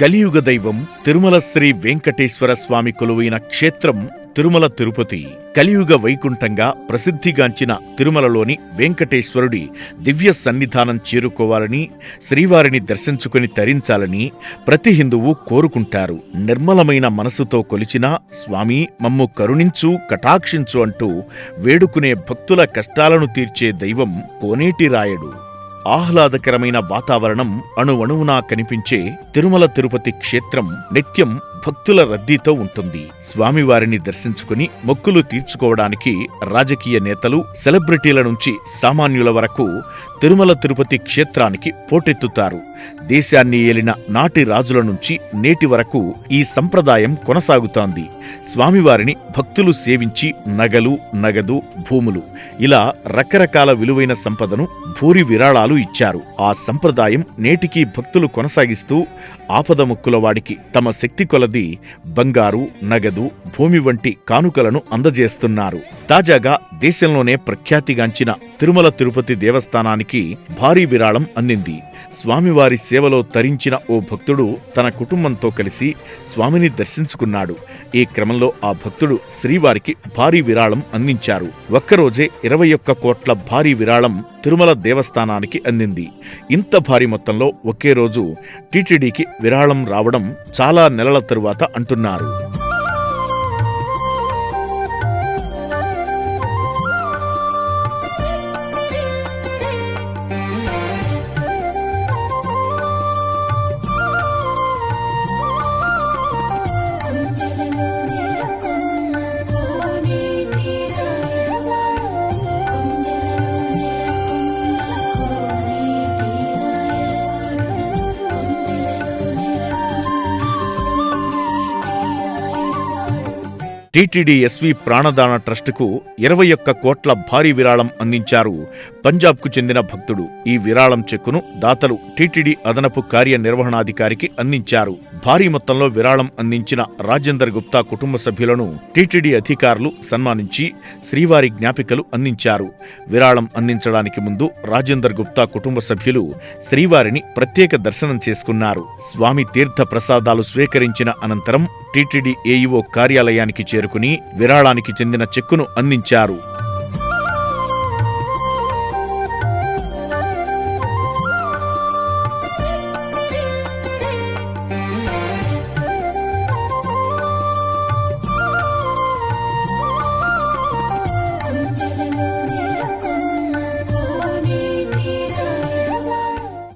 కలియుగ దైవం తిరుమల శ్రీ వెంకటేశ్వర స్వామి కొలువైన క్షేత్రం తిరుమల తిరుపతి. కలియుగ వైకుంఠంగా ప్రసిద్ధిగాంచిన తిరుమలలోని వెంకటేశ్వరుడి దివ్య సన్నిధానం చేరుకోవాలని శ్రీవారిని దర్శించుకుని తరించాలని ప్రతి హిందువు కోరుకుంటారు. నిర్మలమైన మనసుతో కొలిచిన స్వామి మమ్ము కరుణించు కటాక్షించు అంటూ వేడుకునే భక్తుల కష్టాలను తీర్చే దైవం కోనేటి రాయడు. ఆహ్లాదకరమైన వాతావరణం అణువణువునా కనిపించే తిరుమల తిరుపతి క్షేత్రం నిత్యం భక్తుల రద్దీతో ఉంటుంది. స్వామివారిని దర్శించుకుని మొక్కులు తీర్చుకోవడానికి రాజకీయ నేతలు సెలబ్రిటీల నుంచి సామాన్యుల వరకు తిరుమల తిరుపతి క్షేత్రానికి పోటెత్తుతారు. దేశాన్ని ఏలిన నాటి రాజుల నుంచి నేటి వరకు ఈ సంప్రదాయం కొనసాగుతోంది. స్వామివారిని భక్తులు సేవించి నగలు నగదు భూములు ఇలా రకరకాల విలువైన సంపదను భూరి విరాళాలు ఇచ్చారు. ఆ సంప్రదాయం నేటికీ భక్తులు కొనసాగిస్తూ ఆపద ముక్కుల వాడికి తమ శక్తి కొలది బంగారు నగదు భూమి వంటి కానుకలను అందజేస్తున్నారు. తాజాగా దేశంలోనే ప్రఖ్యాతిగాంచిన తిరుమల తిరుపతి దేవస్థానానికి భారీ విరాళం అందింది. స్వామివారి సేవలో తరించిన ఓ భక్తుడు తన కుటుంబంతో కలిసి స్వామిని దర్శించుకున్నాడు. ఈ క్రమంలో ఆ భక్తుడు శ్రీవారికి భారీ విరాళం అందించారు. ఒక్కరోజే ఇరవై ఒక్క కోట్ల భారీ విరాళం తిరుమల దేవస్థానానికి అందింది. ఇంత భారీ మొత్తంలో ఒకే రోజు టీటీడీకి విరాళం రావడం చాలా నెలల తరువాత అంటున్నారు. టీటీడీ ఎస్వి ప్రాణదాన ట్రస్టుకు ఇరవై ఒక్క కోట్ల భారీ విరాళం అందించారు. పంజాబ్కు చెందిన భక్తుడు ఈ విరాళం చెక్కును దాతలు టీటీడీ అదనపు కార్యనిర్వహణాధికారికి అందించారు. భారీ మొత్తంలో విరాళం అందించిన రాజేందర్ గుప్తా కుటుంబ సభ్యులను టీటీడీ అధికారులు సన్మానించి శ్రీవారి జ్ఞాపికలు అందించారు. విరాళం అందించడానికి ముందు రాజేందర్ గుప్తా కుటుంబ సభ్యులు శ్రీవారిని ప్రత్యేక దర్శనం చేసుకున్నారు. స్వామి తీర్థ ప్రసాదాలు స్వీకరించిన అనంతరం టీటీడీ ఏఈఓ కార్యాలయానికి చేరుకుని విరాళానికి చెందిన చెక్కును అందించారు.